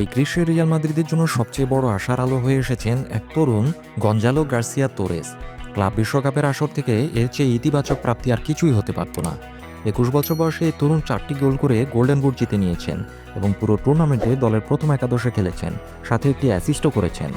এই গ্রীষ্মে রিয়াল মাদ্রিদের জন্য সবচেয়ে বড় আশার আলো হয়ে এসেছেন এক তরুণ, গঞ্জালো গার্সিয়া তোরেস। ক্লাব বিশ্বকাপের আসর থেকে এর চেয়ে ইতিবাচক প্রাপ্তি আর কিছুই হতে পারত না। একুশ বছর বয়সে এই তরুণ চারটি গোল করে গোল্ডেন বুট জিতে নিয়েছেন এবং পুরো টুর্নামেন্টে দলের প্রথম একাদশে খেলেছেন, সাথে একটি অ্যাসিস্টও করেছেন।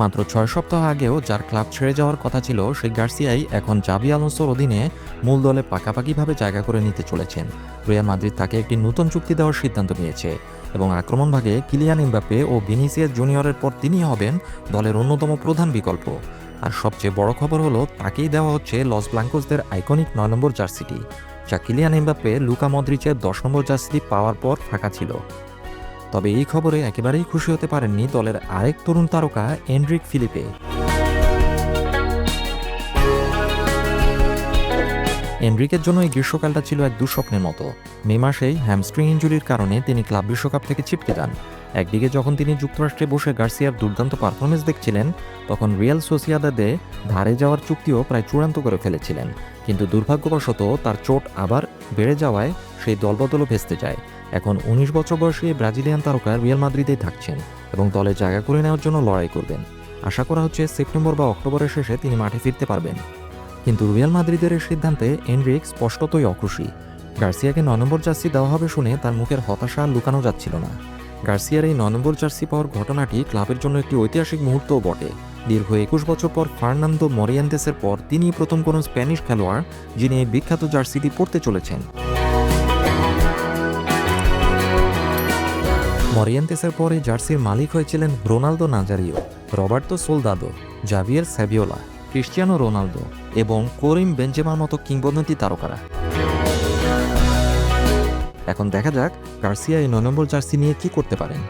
মাত্র ছয় সপ্তাহ আগেও যার ক্লাব ছেড়ে যাওয়ার কথা ছিল, সেই গার্সিয়াই এখন জাবি আলোনসোর অধীনে মূল দলে পাকাপাকিভাবে জায়গা করে নিতে চলেছেন। রিয়াল মাদ্রিদ তাকে একটি নতুন চুক্তি দেওয়ার সিদ্ধান্ত নিয়েছে এবং আক্রমণ ভাগে কিলিয়ান ইমবাপ্পে ও ভিনিসিয়াস জুনিয়রের পর তিনি হবেন দলের অন্যতম প্রধান বিকল্প। আর সবচেয়ে বড় খবর হলো, তাকেই দেওয়া হচ্ছে লস ব্লাঙ্কোসদের আইকনিক নয় নম্বর জার্সিটি, যা কিলিয়ান এমবাপ্পে লুকা মদ্রিচের দশ নম্বর জার্সিটি পাওয়ার পর ফাঁকা ছিল। তবে এই খবরে একেবারেই খুশি হতে পারেননি দলের আরেক তরুণ তারকা এন্ড্রিক ফিলিপে। এনরিকের জন্য এই গ্রীষ্মকালটা ছিল এক দুঃস্বপ্নের মতো। মে মাসেই হ্যামস্ট্রিং ইঞ্জুরির কারণে তিনি ক্লাব বিশ্বকাপ থেকে ছিটকে যান। একদিকে যখন তিনি যুক্তরাষ্ট্রে বসে গার্সিয়ার দুর্দান্ত পারফরমেন্স দেখছিলেন, তখন রিয়াল সোসিয়াদাদে ধারে যাওয়ার চুক্তিও প্রায় চূড়ান্ত করে ফেলেছিলেন। কিন্তু দুর্ভাগ্যবশত তার চোট আবার বেড়ে যাওয়ায় সেই দলবদলও ভেস্তে যায়। এখন উনিশ বছর বয়সী ব্রাজিলিয়ান তারকা রিয়াল মাদ্রিদেই থাকছেন এবং দলে জায়গা করে নেওয়ার জন্য লড়াই করবেন। আশা করা হচ্ছে সেপ্টেম্বর বা অক্টোবরের শেষে তিনি মাঠে ফিরতে পারবেন। কিন্তু রিয়াল মাদ্রিদের এই সিদ্ধান্তে এনরিক স্পষ্টতই অখুশি। গার্সিয়াকে নয় নম্বর জার্সি দেওয়া হবে শুনে তার মুখের হতাশা লুকানো যাচ্ছিল না। গার্সিয়ার এই নয় নম্বর জার্সি পাওয়ার ঘটনাটি ক্লাবের জন্য একটি ঐতিহাসিক মুহূর্তও বটে। দীর্ঘ একুশ বছর পর ফার্নান্দো মরিয়ান্তেসের পর তিনি প্রথম কোনো স্প্যানিশ খেলোয়াড় যিনি এই বিখ্যাত জার্সিটি পড়তে চলেছেন। মরিয়েন্তেসের পরে জার্সির মালিক হয়েছিলেন Ronaldo Nazario, Roberto Soldado, Javier Saviola Cristiano Ronaldo এবং করিম বেঞ্জেমার মতো কিংবদন্তি তারকারা। এখন দেখা যাক গার্সিয়া এই নয় নম্বর জার্সি নিয়ে কি করতে পারেন।